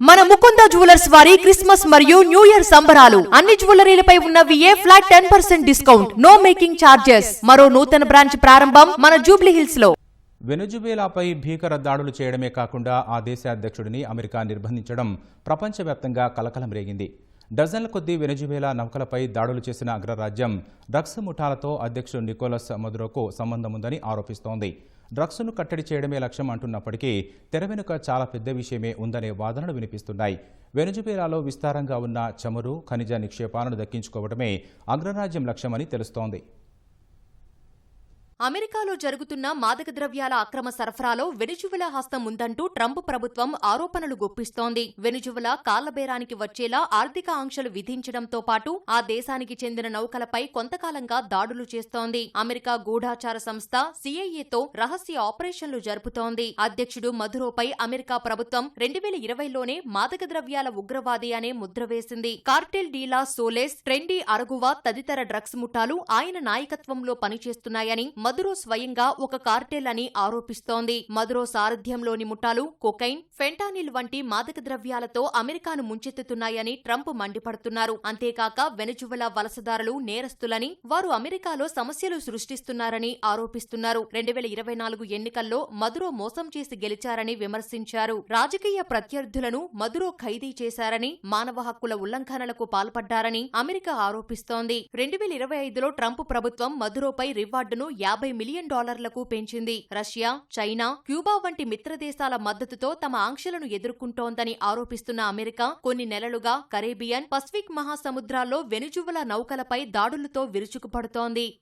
మన ముకుంద జ్యువెలర్స్ వారి క్రిస్మస్ మరియు న్యూ ఇయర్ సంబరాలు. అన్ని జ్యువెలరీలపై ఉన్న VA flat ten percent discount. No making charges. మరో నూతన బ్రాంచ్ ప్రారంభం మన జూబ్లీ హిల్స్లో వెనుజువేలాపై భీకర దాడులు చేయడమే కాకుండా ఆ దేశ అధ్యక్షుడిని అమెరికా నిర్బంధించడం ప్రపంచవ్యాప్తంగా కలకలం రేగింది డజన్ల కొద్దీ వెనుజువేలా నౌకలపై దాడులు చేసిన అగ్రరాజ్యం డ్రగ్స్ ముఠాలతో అధ్యక్షుడు నికోలస్ మదురోకు సంబంధం ఉందని ఆరోపిస్తోంది. డ్రగ్స్ను కట్టడి చేయడమే లక్ష్యం అంటున్నప్పటికీ తెర వెనుక చాలా పెద్ద విషయమే ఉందనే వాదనలు వినిపిస్తున్నాయి. వెనుజుపేరాలో విస్తారంగా ఉన్న చమురు ఖనిజ నిక్షేపాలను దక్కించుకోవడమే అగ్రరాజ్యం లక్ష్యమని తెలుస్తోంది. అమెరికాలో జరుగుతున్న మాదక ద్రవ్యాల అక్రమ సరఫరాలో వెనుజువెలా హస్తం ఉందంటూ ట్రంప్ ప్రభుత్వం ఆరోపణలు గుప్పిస్తోంది. వెనుజువెలా కాళ్ళబేరానికి వచ్చేలా ఆర్థిక ఆంక్షలు విధించడంతో పాటు ఆ దేశానికి చెందిన నౌకలపై కొంతకాలంగా దాడులు చేస్తోంది. అమెరికా గూఢాచార సంస్థ సిఐఏతో రహస్య ఆపరేషన్లు జరుపుతోంది. అధ్యక్షుడు మధురోపై అమెరికా ప్రభుత్వం రెండు వేల ఇరవైలోనే మాదక ద్రవ్యాల ఉగ్రవాది అనే ముద్ర వేసింది. కార్టెల్ డీలా సోలేస్ ట్రెండీ అరగువా తదితర డ్రగ్స్ ముఠాలు ఆయన నాయకత్వంలో పనిచేస్తున్నాయని మదురో స్వయంగా ఒక కార్టెల్ అని ఆరోపిస్తోంది. మదురో సారథ్యంలోని ముఠాలు కొకైన్ ఫెంటానిల్ వంటి మాదక ద్రవ్యాలతో అమెరికాను ముంచెత్తుతున్నాయని ట్రంప్ మండిపడుతున్నారు. అంతేకాక వెనుజువెలా వలసదారులు నేరస్తులని వారు అమెరికాలో సమస్యలు సృష్టిస్తున్నారని ఆరోపిస్తున్నారు. రెండు వేల ఇరవై నాలుగు ఎన్నికల్లో మదురో మోసం చేసి గెలిచారని విమర్శించారు. రాజకీయ ప్రత్యర్థులను మదురో ఖైదీ చేశారని మానవ హక్కుల ఉల్లంఘనలకు పాల్పడ్డారని అమెరికా ఆరోపిస్తోంది. రెండు వేల ఇరవై ఐదులో ట్రంప్ ప్రభుత్వం మదురోపై రివార్డును యాభై మిలియన్ డాలర్లకు పెంచింది. రష్యా చైనా క్యూబా వంటి మిత్రదేశాల మద్దతుతో తమ ఆంక్షలను ఎదుర్కొంటోందని ఆరోపిస్తున్న అమెరికా కొన్ని నెలలుగా కరేబియన్ పసిఫిక్ మహాసముద్రాల్లో వెనుజువల నౌకలపై దాడులతో విరుచుకుపడుతోంది.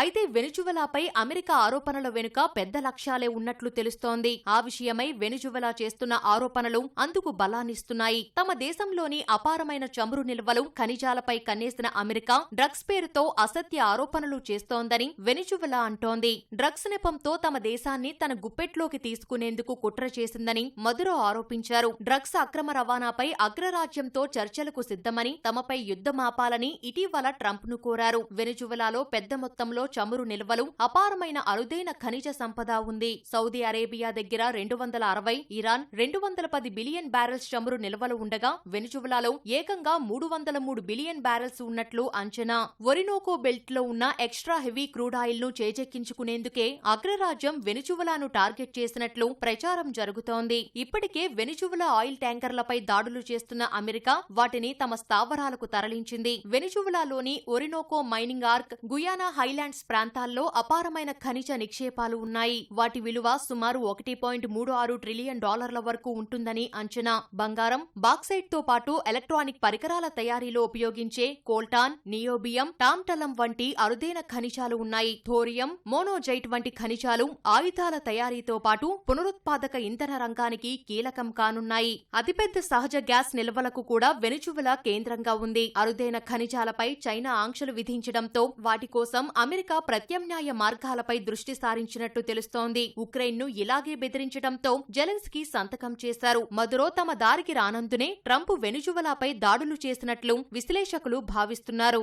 అయితే వెనుజువలాపై అమెరికా ఆరోపణల వెనుక పెద్ద లక్ష్యాలే ఉన్నట్లు తెలుస్తోంది. ఆ విషయమై వెనుజువలా చేస్తున్న ఆరోపణలు అందుకు బలాన్నిస్తున్నాయి. తమ దేశంలోని అపారమైన చమురు నిల్వలు ఖనిజాలపై కన్నేసిన అమెరికా డ్రగ్స్ పేరుతో అసత్య ఆరోపణలు చేస్తోందని వెనుజువలా అంటోంది. డ్రగ్స్ నెపంతో తమ దేశాన్ని తన గుప్పెట్లోకి తీసుకునేందుకు కుట్ర చేసిందని మధురో ఆరోపించారు. డ్రగ్స్ అక్రమ రవాణాపై అగ్రరాజ్యంతో చర్చలకు సిద్ధమని తమపై యుద్ధమాపాలని ఇటీవల ట్రంప్ను కోరారు. వెనుజువలాలో పెద్ద మొత్తంలో చమురు నిల్వలు అపారమైన అరుదైన ఖనిజ సంపద ఉంది. సౌదీ అరేబియా దగ్గర రెండు వందల అరవై ఇరాన్ రెండు వందల పది బిలియన్ బ్యారెల్స్ చమురు నిల్వలు ఉండగా వెనుజువలాలో ఏకంగా మూడు వందల మూడు బిలియన్ బ్యారెల్స్ ఉన్నట్లు అంచనా. ఒరినోకో బెల్ట్లో ఉన్న ఎక్స్ట్రా హెవీ క్రూడ్ ఆయిల్ను చేజెక్కించుకునేందుకే అగ్రరాజ్యం వెనుజువలాను టార్గెట్ చేసినట్లు ప్రచారం జరుగుతోంది. ఇప్పటికే వెనుజువలా ఆయిల్ ట్యాంకర్లపై దాడులు చేస్తున్న అమెరికా వాటిని తమ స్థావరాలకు తరలించింది. వెనుజువలాలోని Orinoco mining arc Guayana highlands ప్రాంతాల్లో అపారమైన ఖనిజ నిక్షేపాలు ఉన్నాయి. వాటి విలువ సుమారు ఒకటి పాయింట్ మూడు ఆరు ట్రిలియన్ డాలర్ల వరకు ఉంటుందని అంచనా. బంగారం బాక్సైట్తో పాటు ఎలక్ట్రానిక్ పరికరాల తయారీలో ఉపయోగించే కోల్టాన్ నియోబియం టామ్టలం వంటి అరుదైన ఖనిజాలు ఉన్నాయి. థోరియం మోనోజైట్ వంటి ఖనిజాలు ఆయుధాల తయారీతో పాటు పునరుత్పాదక ఇంధన రంగానికి కీలకం కానున్నాయి. అతిపెద్ద సహజ గ్యాస్ నిల్వలకు కూడా వెనుచువల కేంద్రంగా ఉంది. అరుదైన ఖనిజాలపై చైనా ఆంక్షలు విధించడంతో వాటి కోసం అమెరికా అమెరికా ప్రత్యామ్నాయ మార్గాలపై దృష్టి సారించినట్టు తెలుస్తోంది. ఉక్రెయిన్ను ఇలాగే బెదిరించడంతో జెలెన్స్కీ సంతకం చేశారు. మదురో తమ దారికి రానందునే ట్రంప్ వెనుజువలాపై దాడులు చేసినట్లు విశ్లేషకులు భావిస్తున్నారు.